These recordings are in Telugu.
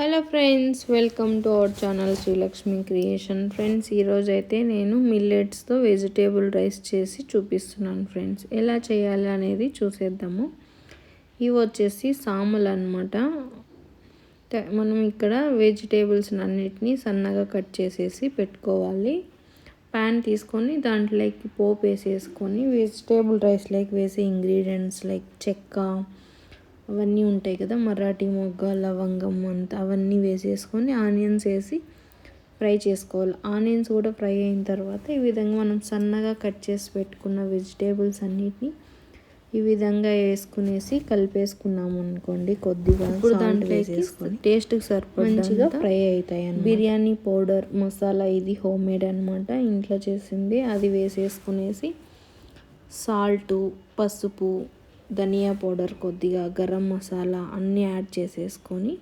Hello friends welcome to our channel Srilakshmi creation. Friends ఈరోజు అయితే నేను మిల్లెట్స్తో వెజిటేబుల్ రైస్ చేసి చూపిస్తున్నాను ఫ్రెండ్స్. ఎలా చేయాలి అనేది చూసేద్దాము. ఇవి వచ్చేసి సాములు అనమాట మనం ఇక్కడ వెజిటేబుల్స్ అన్నిటినీ సన్నగా కట్ చేసేసి పెట్టుకోవాలి. ప్యాన్ తీసుకొని దాంట్లోకి పోపు వేసేసుకొని వెజిటేబుల్ రైస్లోకి వేసే ఇంగ్రీడియంట్స్ లైక్ చెక్క అవన్నీ ఉంటాయి కదా మరాఠీ మొగ్గ లవంగం అంతా అవన్నీ వేసేసుకొని ఆనియన్స్ వేసి ఫ్రై చేసుకోవాలి. ఆనియన్స్ కూడా ఫ్రై అయిన తర్వాత ఈ విధంగా మనం సన్నగా కట్ చేసి పెట్టుకున్న వెజిటేబుల్స్ అన్నిటిని ఈ విధంగా వేసుకునేసి కలిపేసుకున్నాము అనుకోండి కొద్దిగా ఇప్పుడు దాంట్లో వేసేసుకొని టేస్ట్కి సరిపడ మంచిగా ఫ్రై అవుతాయి బిర్యానీ పౌడర్ మసాలా ఇది హోమ్ మేడ్ అనమాట ఇంట్లో చేసింది అది వేసేసుకునేసి సాల్టు పసుపు ధనియా పౌడర్ కొద్దిగా గరం మసాలా అన్నీ యాడ్ చేసేసుకొని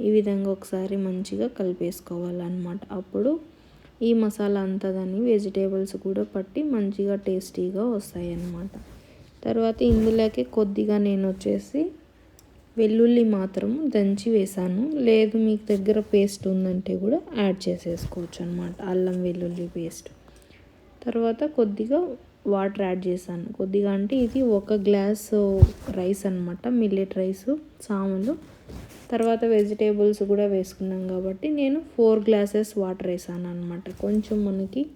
ఈ విధంగా ఒకసారి మంచిగా కలిపేసుకోవాలన్నమాట. అప్పుడు ఈ మసాలా అంతా దాన్ని వెజిటేబుల్స్ కూడా పట్టి మంచిగా టేస్టీగా వస్తాయి అన్నమాట తర్వాత ఇందులోకి కొద్దిగా నేను వచ్చేసి వెల్లుల్లి మాత్రం దంచి వేసాను. లేదు మీకు దగ్గర పేస్ట్ ఉందంటే కూడా యాడ్ చేసేసుకోవచ్చు అనమాట అల్లం వెల్లుల్లి పేస్ట్. తర్వాత కొద్దిగా వాటర్ యాడ్ చేశాను. కొద్దిగా అంటే ఇది ఒక గ్లాస్ రైస్ అనమాట మిల్లెట్ రైస్ సాములు. తర్వాత వెజిటేబుల్స్ కూడా వేసుకున్నాం కాబట్టి నేను ఫోర్ గ్లాసెస్ వాటర్ వేసాను అనమాట కొంచెం మనకి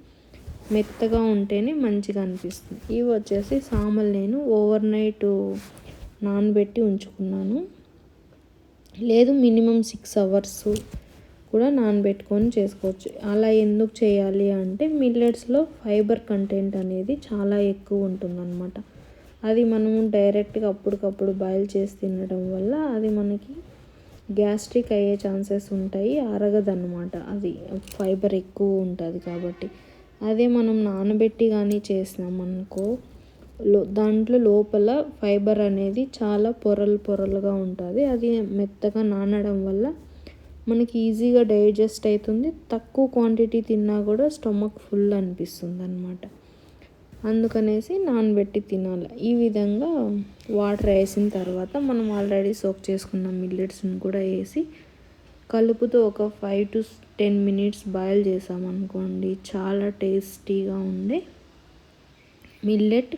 మెత్తగా ఉంటేనే మంచిగా అనిపిస్తుంది. ఇవి వచ్చేసి సామలు నేను ఓవర్ నైట్ నానబెట్టి ఉంచుకున్నాను. లేదు మినిమం సిక్స్ అవర్స్ కూడా నానబెట్టుకొని చేసుకోవచ్చు. అలా ఎందుకు చేయాలి అంటే మిల్లెట్స్లో ఫైబర్ కంటెంట్ అనేది చాలా ఎక్కువ ఉంటుందన్నమాట. అది మనము డైరెక్ట్గా అప్పటికప్పుడు బాయిల్ చేసి తినడం వల్ల అది మనకి గ్యాస్ట్రిక్ అయ్యే ఛాన్సెస్ ఉంటాయి. అరగదన్నమాట. అది ఫైబర్ ఎక్కువ ఉంటుంది కాబట్టి. అదే మనం నానబెట్టి కానీ చేసినామనుకో లో దాంట్లో లోపల ఫైబర్ అనేది చాలా పొరలు పొరలుగా ఉంటుంది. అది మెత్తగా నానడం వల్ల మనకి ఈజీగా డైజెస్ట్ అవుతుంది. తక్కువ క్వాంటిటీ తిన్నా కూడా స్టమక్ ఫుల్ అనిపిస్తుంది అనమాట అందుకనేసి నానబెట్టి తినాలి. ఈ విధంగా వాటర్ వేసిన తర్వాత మనం ఆల్రెడీ సోక్ చేసుకున్న మిల్లెట్స్ని కూడా వేసి కలుపుతో ఒక five to ten minutes boil చేసామనుకోండి చాలా టేస్టీగా ఉండే మిల్లెట్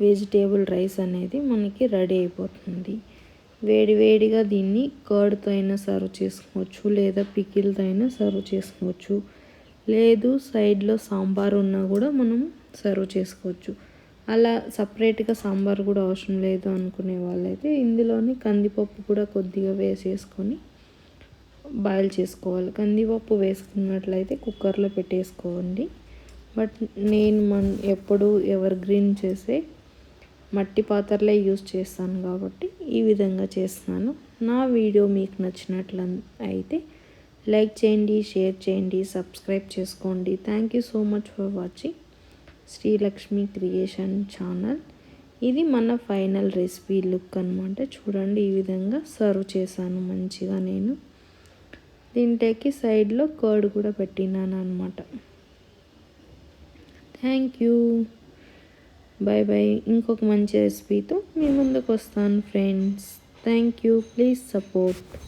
వెజిటేబుల్ రైస్ అనేది మనకి రెడీ అయిపోతుంది. వేడివేడిగా దీన్ని కర్డ్తో అయినా సర్వ్ చేసుకోవచ్చు లేదా పికిల్తో అయినా సర్వ్ చేసుకోవచ్చు. లేదు సైడ్లో సాంబార్ ఉన్నా కూడా మనం సర్వ్ చేసుకోవచ్చు. అలా సపరేట్గా సాంబార్ కూడా అవసరం లేదు అనుకునే వాళ్ళైతే ఇందులోని కందిపప్పు కూడా కొద్దిగా వేసేసుకొని బాయిల్ చేసుకోవాలి. కందిపప్పు వేసుకున్నట్లయితే కుక్కర్లో పెట్టేసుకోండి. బట్ నేను మన ఎప్పుడు ఎవర్ గ్రీన్ చేసే మట్టి పాత్రలే యూస్ చేస్తాను కాబట్టి ఈ విధంగా చేస్తున్నాను. నా వీడియో మీకు నచ్చినట్లు అయితే లైక్ చేయండి షేర్ చేయండి సబ్స్క్రైబ్ చేసుకోండి. Thank you so much for watching Srilakshmi creation channel. ఇది మన ఫైనల్ రెసిపీ లుక్ అనమాట చూడండి ఈ విధంగా సర్వ్ చేశాను మంచిగా నేను. దీంట్లోకి సైడ్లో కర్డ్ కూడా పెట్టినాను అనమాట థ్యాంక్ యూ బాయ్ బాయ్ ఇంకొక మంచి రెసిపీతో మీ ముందుకు వస్తాను friends thank you please support